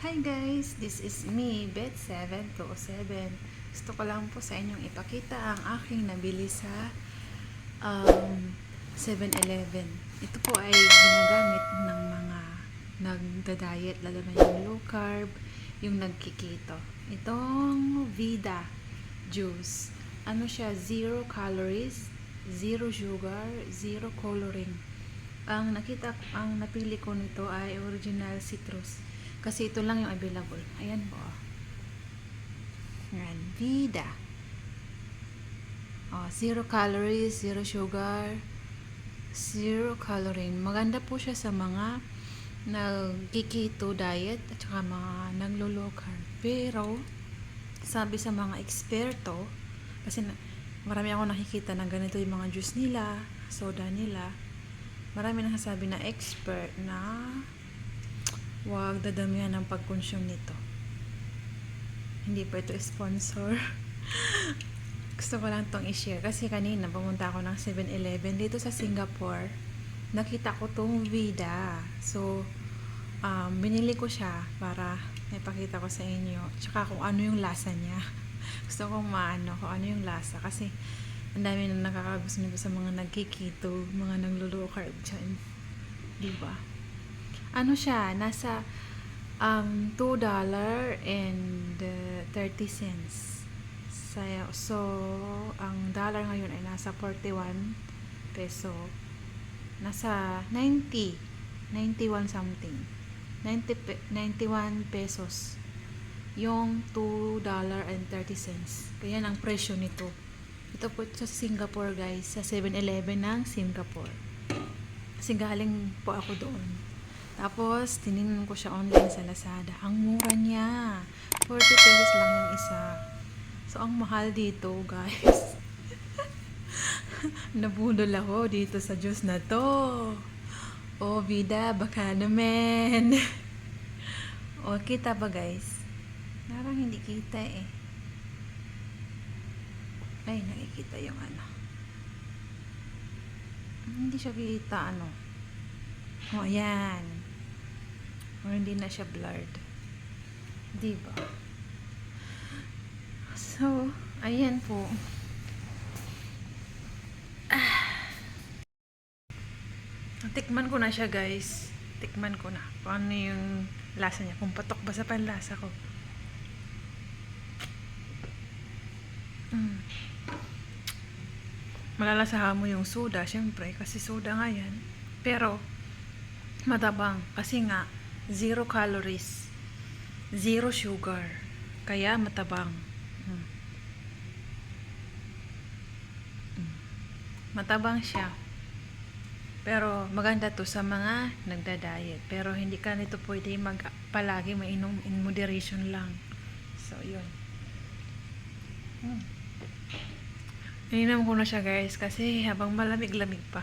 Hi guys, this is me, Bet727. Gusto ko lang po sa inyong ipakita ang aking nabili sa um, 7-Eleven. Ito po ay ginagamit ng mga nagda-diet, lalo na yung low carb, yung nagkikito. Itong Vida juice. Ano siya? Zero calories, zero sugar, zero coloring. Ang nakita, ang napili ko nito ay original citrus. Kasi ito lang yung available. Ayan po. oh. Yan. Vida. Oh, zero calories, zero sugar, zero calorie. Maganda po siya sa mga nagkikito diet at saka mga naglo-low carb. Pero, sabi sa mga eksperto, kasi marami ako nakikita na ganito yung mga juice nila, soda nila, marami nasasabi na expert na Huwag dadamihan ng pag-consume nito. Hindi po ito sponsor. Gusto ko lang tong i-share kasi kanina pumunta ako ng 7-Eleven dito sa Singapore. Nakita ko tong Vida. So, um, binili ko siya para ipakita ko sa inyo. Tsaka kung ano yung lasa niya. Gusto kong maano kung ano yung lasa kasi ang dami na nakakagusto nito sa mga nagkikito, mga naglo-low carb dyan. Diba? Ano siya, nasa um, $2 and uh, 30 cents. So, so, ang dollar ngayon ay nasa 41 peso. Nasa 90, 91 something. 90, pe- 91 pesos. Yung $2 and 30 cents. Kaya ang presyo nito. Ito po sa Singapore guys, sa 7-Eleven ng Singapore. Kasi galing po ako doon. Tapos, tinignan ko siya online sa Lazada. Ang mura niya. 40 pesos lang yung isa. So, ang mahal dito, guys. Nabudol ako dito sa juice na to. Oh, vida, baka naman. oh, kita ba, guys? Parang hindi kita eh. Ay, nakikita yung ano. Hindi siya kita, ano. Oh, ayan. Or hindi na siya blurred. Di ba? So, ayan po. Ah. Tikman ko na siya, guys. Tikman ko na. Paano yung lasa niya. Kung patok ba sa panlasa ko. Mm. Malalasahan mo yung soda, syempre. Kasi soda nga yan. Pero, matabang. Kasi nga, zero calories, zero sugar, kaya matabang. Hmm. Hmm. Matabang siya. Pero maganda to sa mga nagda-diet. Pero hindi ka nito pwede mag palagi mainom in moderation lang. So, yun. Hmm. Ininom ko na siya guys kasi habang malamig-lamig pa.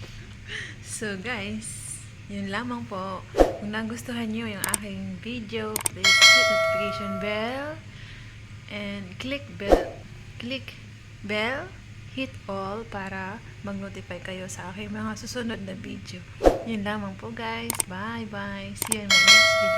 so guys, yun lamang po. Kung nagustuhan nyo yung aking video, please hit notification bell and click bell. Click bell, hit all para mag-notify kayo sa aking mga susunod na video. Yun lamang po guys. Bye bye. See you in my next video.